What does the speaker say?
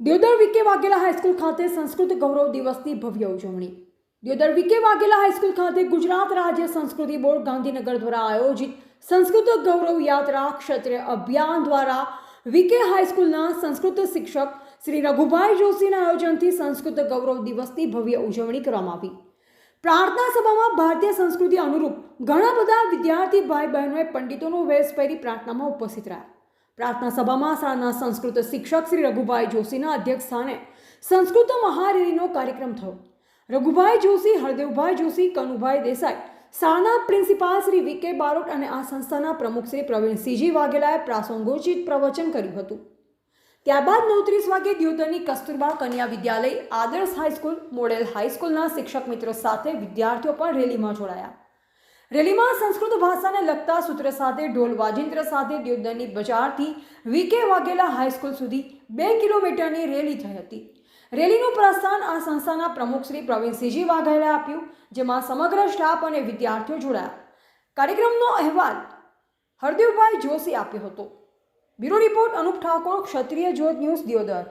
Deodar Vike Vaghela high school ખાતે સંસ્કૃત ગૌરવ દિવસની ભવ્ય ઉજવણી. દિયોદર વિકે વાઘેલા હાઈસ્કૂલ ખાતે ગુજરાત રાજ્ય સંસ્કૃતિ બોર્ડ ગાંધીનગર દ્વારા આયોજિત સંસ્કૃત ગૌરવ યાત્રા ક્ષત્રિય અભિયાન દ્વારા વિકે હાઈસ્કૂલના સંસ્કૃત શિક્ષક શ્રી રઘુભાઈ જોશીના આયોજનથી સંસ્કૃત ગૌરવ દિવસની ભવ્ય ઉજવણી કરવામાં આવી. પ્રાર્થના સભામાં ભારતીય સંસ્કૃતિ અનુરૂપ ઘણા બધા વિદ્યાર્થી ભાઈ બહેનોએ પંડિતોનો વેશ પહેરી પ્રાર્થનામાં ઉપસ્થિત રહ્યા. પ્રાર્થના સભામાં શાળાના સંસ્કૃત શિક્ષક શ્રી રઘુભાઈ જોશીના અધ્યક્ષ સ્થાને સંસ્કૃત મહારેલીનો કાર્યક્રમ થયો. રઘુભાઈ જોશી, હરદેવભાઈ જોશી, કનુભાઈ દેસાઈ, શાળાના પ્રિન્સિપાલ શ્રી વી કે બારોટ અને આ સંસ્થાના પ્રમુખ શ્રી પ્રવીણસિંહજી વાઘેલાએ પ્રાસંગોચિત પ્રવચન કર્યું હતું. ત્યારબાદ નવત્રીસ વાગે દ્યોતરની કસ્તુરબા કન્યા વિદ્યાલય આદર્શ હાઈસ્કૂલ, મોડેલ હાઈસ્કૂલના શિક્ષક મિત્રો સાથે વિદ્યાર્થીઓ પણ રેલીમાં જોડાયા. રેલીમાં સંસ્કૃત ભાષાને લગતા સૂત્ર સાથે ઢોલ વાજિંત્ર સાથે દેવદરની બજારથી વીકે વાઘેલા હાઈસ્કૂલ સુધી બે કિલોમીટરની રેલી થઈ હતી. રેલીનું પ્રસ્થાન આ સંસ્થાના પ્રમુખ શ્રી પ્રવીણસિંહજી વાઘેલે આપ્યું, જેમાં સમગ્ર સ્ટાફ અને વિદ્યાર્થીઓ જોડાયા. કાર્યક્રમનો અહેવાલ હરદેવભાઈ જોશી આપ્યો હતો. Bureau report Anup Thakor, Kshatriya Jyot news, Deodar.